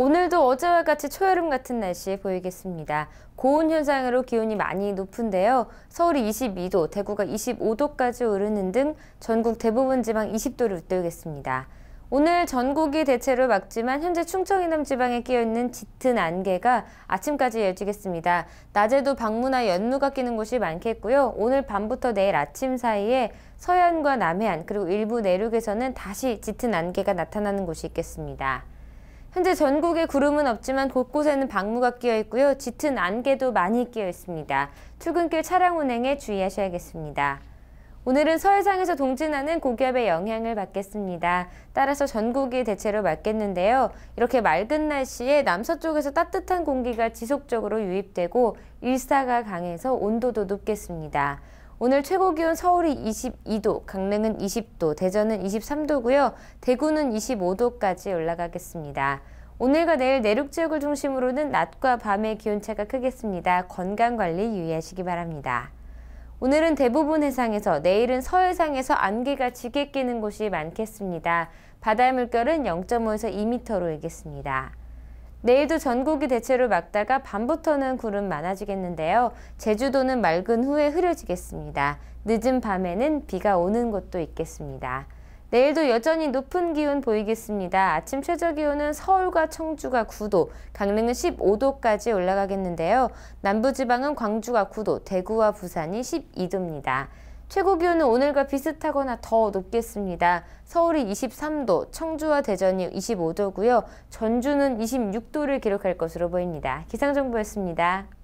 오늘도 어제와 같이 초여름 같은 날씨 보이겠습니다. 고온 현상으로 기온이 많이 높은데요. 서울이 22도, 대구가 25도까지 오르는 등 전국 대부분 지방 20도를 웃돌겠습니다. 오늘 전국이 대체로 맑지만 현재 충청 이남 지방에 끼어있는 짙은 안개가 아침까지 이어지겠습니다. 낮에도 방문나 연무가 끼는 곳이 많겠고요. 오늘 밤부터 내일 아침 사이에 서해안과 남해안 그리고 일부 내륙에서는 다시 짙은 안개가 나타나는 곳이 있겠습니다. 현재 전국에 구름은 없지만 곳곳에는 방무가 끼어 있고요. 짙은 안개도 많이 끼어 있습니다. 출근길 차량 운행에 주의하셔야겠습니다. 오늘은 서해상에서 동진하는 고기압의 영향을 받겠습니다. 따라서 전국이 대체로 맑겠는데요. 이렇게 맑은 날씨에 남서쪽에서 따뜻한 공기가 지속적으로 유입되고 일사가 강해서 온도도 높겠습니다. 오늘 최고 기온 서울이 22도, 강릉은 20도, 대전은 23도고요. 대구는 25도까지 올라가겠습니다. 오늘과 내일 내륙 지역을 중심으로는 낮과 밤의 기온차가 크겠습니다. 건강관리 유의하시기 바랍니다. 오늘은 대부분 해상에서 내일은 서해상에서 안개가 지게 끼는 곳이 많겠습니다. 바다의 물결은 0.5에서 2m로 일겠습니다. 내일도 전국이 대체로 맑다가 밤부터는 구름 많아지겠는데요. 제주도는 맑은 후에 흐려지겠습니다. 늦은 밤에는 비가 오는 곳도 있겠습니다. 내일도 여전히 높은 기온 보이겠습니다. 아침 최저 기온은 서울과 청주가 9도, 강릉은 15도까지 올라가겠는데요. 남부지방은 광주가 9도, 대구와 부산이 12도입니다. 최고 기온은 오늘과 비슷하거나 더 높겠습니다. 서울이 23도, 청주와 대전이 25도고요. 전주는 26도를 기록할 것으로 보입니다. 기상정보였습니다.